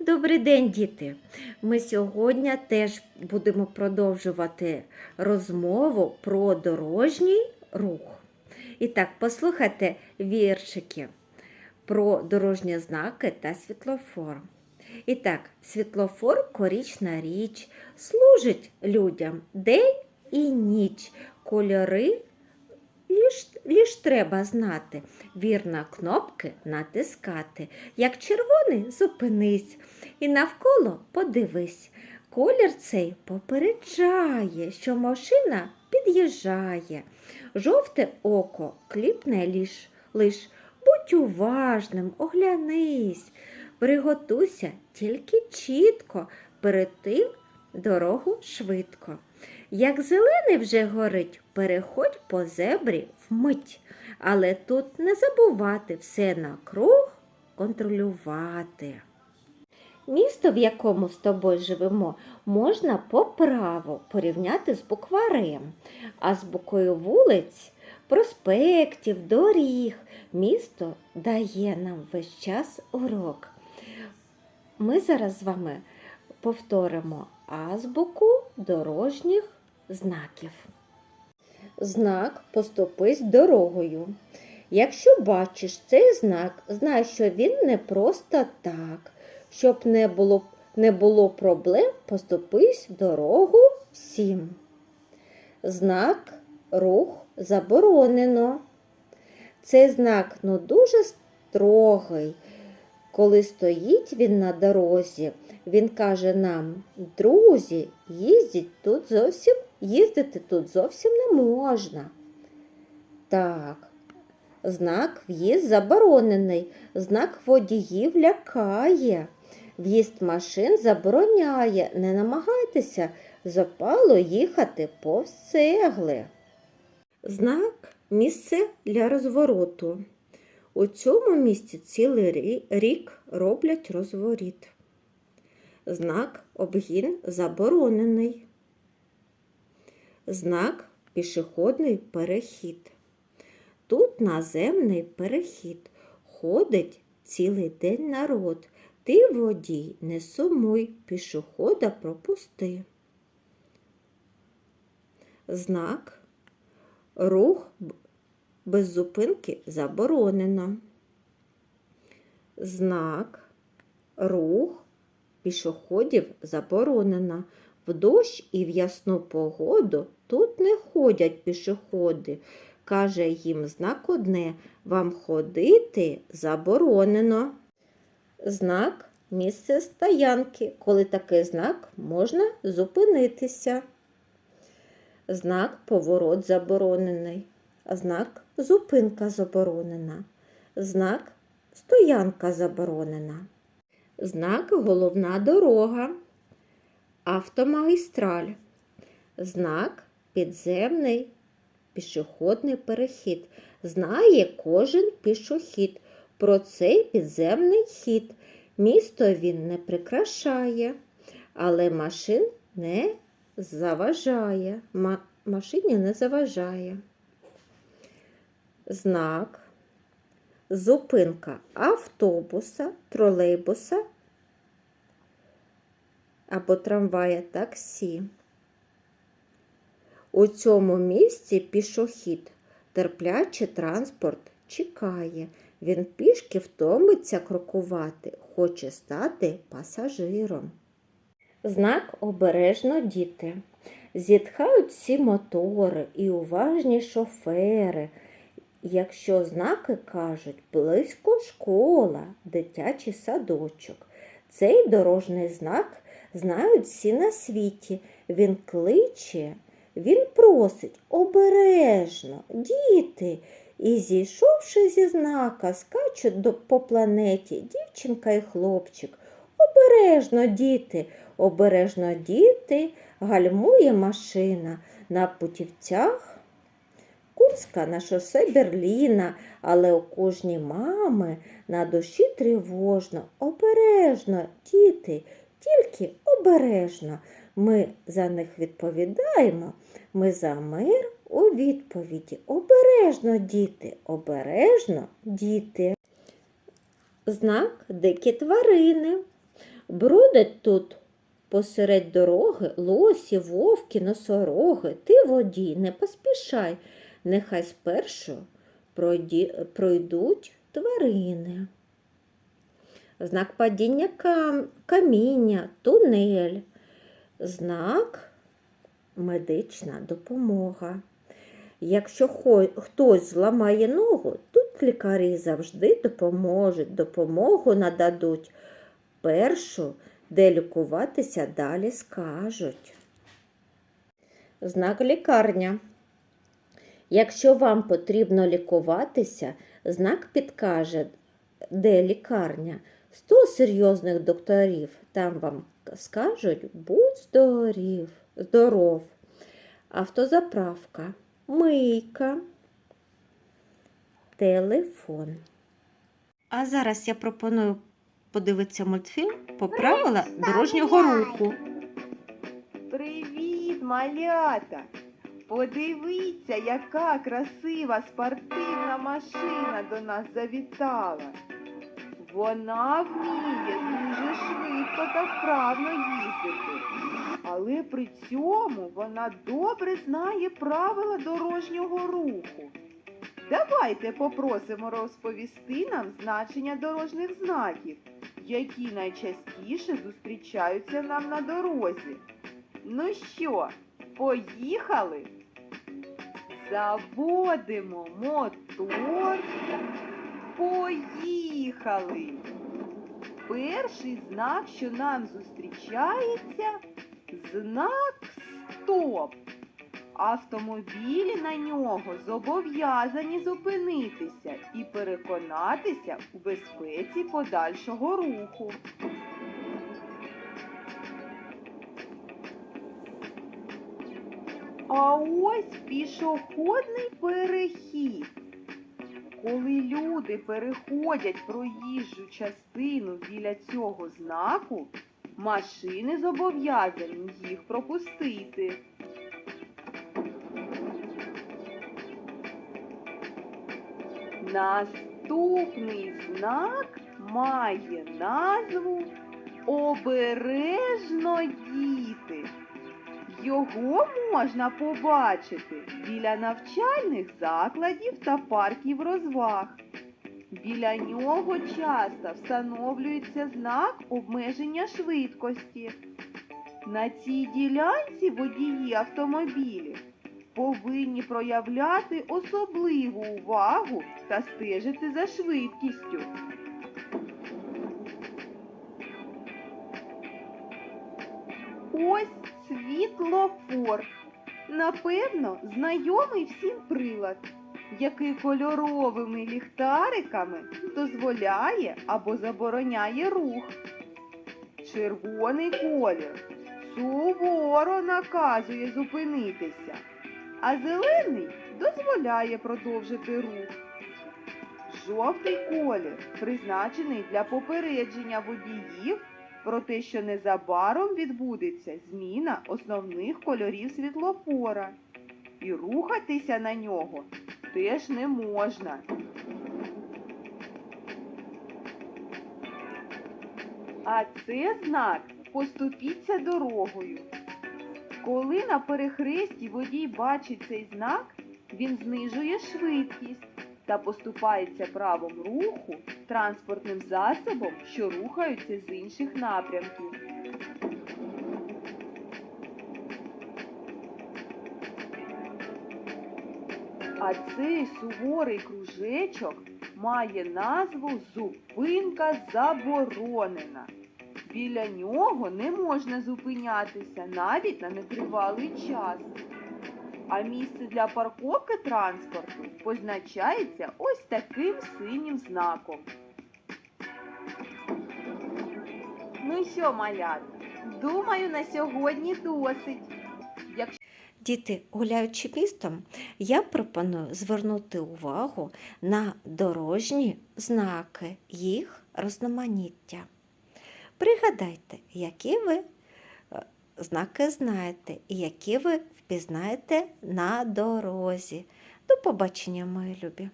Добрий день, діти! Ми сьогодні теж будемо продовжувати розмову про дорожній рух. І так, послухайте віршики про дорожні знаки та світлофор. І так, світлофор корічна річ, служить людям день і ніч. Кольори ліж, ліж треба знати, вірно кнопки натискати. Як червоний зупинись і навколо подивись. Колір цей попереджає, що машина під'їжджає. Жовте око кліпне лиш, лиш будь уважним, оглянись, приготуйся тільки чітко, перед дорогу швидко. Як зелений вже горить, переходь по зебрі вмить. Але тут не забувати все накруг контролювати. Місто, в якому з тобою живемо, можна по праву порівняти з букварем, а з буквою вулиць, проспектів, доріг місто дає нам весь час урок. Ми зараз з вами повторимо азбуку дорожніх знаків. Знак поступись дорогою. Якщо бачиш цей знак, знай, що він не просто так. Щоб не було, не було проблем, поступись дорогу всім. Знак рух заборонено. Цей знак ну, дуже строгий. Коли стоїть він на дорозі, він каже нам, друзі, їздіть тут зовсім, їздити тут зовсім не можна. Так, знак в'їзд заборонений, знак водіїв лякає. В'їзд машин забороняє, не намагайтеся запало їхати повз цегли. Знак місце для розвороту. У цьому місці цілий рік роблять розворіт. Знак обгін заборонений. Знак пішохідний перехід. Тут наземний перехід. Ходить цілий день народ. Ти, водій, не сумуй, пішохода пропусти. Знак рух без зупинки заборонено. Знак рух пішоходів заборонено. В дощ і в ясну погоду тут не ходять пішоходи. Каже їм знак одне вам ходити заборонено. Знак місце стоянки. Коли такий знак можна зупинитися. Знак поворот заборонений. Знак зупинка заборонена. Знак стоянка заборонена. Знак головна дорога. Автомагістраль. Знак підземний пішохідний перехід. Знає кожен пішохід про цей підземний хід. Місто він не прикрашає, але машин не заважає. Ма- машині не заважає. Знак зупинка автобуса, тролейбуса або трамвая таксі. У цьому місці пішохід, терпляче транспорт чекає. Він пішки втомиться крокувати, хоче стати пасажиром. Знак обережно діти. Зітхають всі мотори і уважні шофери. Якщо знаки кажуть близько школа, дитячий садочок. Цей дорожній знак знають всі на світі. Він кличе, він просить обережно, діти. І зійшовши зі знака, скачуть по планеті дівчинка і хлопчик. Обережно, діти, обережно, діти, гальмує машина на путівцях. Курська на шосе Берліна, але у кожній мами на душі тривожно, обережно, діти, тільки обережно. Ми за них відповідаємо, ми за мир у відповіді. Обережно, діти, обережно, діти. Знак дикі тварини. Бродять тут посеред дороги лосі, вовки, носороги. Ти водій, не поспішай, нехай спершу пройдуть тварини. Знак падіння кам, каміння, тунель, знак медична допомога. Якщо хтось зламає ногу, тут лікарі завжди допоможуть, допомогу нададуть. Першу, де лікуватися далі скажуть. Знак лікарня. Якщо вам потрібно лікуватися, знак підкаже, де лікарня. Сто серйозних докторів там вам скажуть будь здорів, здоров. Автозаправка, мийка, телефон. А зараз я пропоную подивитися мультфільм по правила дорожнього руху. Привіт, малята! Подивіться, яка красива спортивна машина до нас завітала. Вона вміє дуже швидко та вправно їздити, але при цьому вона добре знає правила дорожнього руху. Давайте попросимо розповісти нам значення дорожніх знаків, які найчастіше зустрічаються нам на дорозі. Ну що, поїхали? Заводимо мотор. Поїхали. Перший знак, що нам зустрічається, знак Стоп. Автомобілі на нього зобов'язані зупинитися і переконатися у безпеці подальшого руху. А ось пішохідний перехід. Коли люди переходять проїжджу частину біля цього знаку, машини зобов'язані їх пропустити. Наступний знак має назву Обережно діти. Його можна побачити біля навчальних закладів та парків розваг. Біля нього часто встановлюється знак обмеження швидкості. На цій ділянці водії автомобілів повинні проявляти особливу увагу та стежити за швидкістю. Ось світлофор. Напевно, знайомий всім прилад, який кольоровими ліхтариками дозволяє або забороняє рух. Червоний колір суворо наказує зупинитися, а зелений дозволяє продовжити рух. Жовтий колір призначений для попередження водіїв про те, що незабаром відбудеться зміна основних кольорів світлофора. І рухатися на нього теж не можна. А це знак поступіться дорогою. Коли на перехресті водій бачить цей знак, він знижує швидкість та поступається правом руху транспортним засобом, що рухаються з інших напрямків. А цей суворий кружечок має назву Зупинка заборонена. Біля нього не можна зупинятися навіть на нетривалий час. А місце для парковки транспорту позначається ось таким синім знаком. Ну що, малят, думаю, на сьогодні досить. Якщо Діти, гуляючи містом, я пропоную звернути увагу на дорожні знаки, їх розноманіття. Пригадайте, які ви е, знаки знаєте і які ви впізнаєте на дорозі. До побачення, мої любі!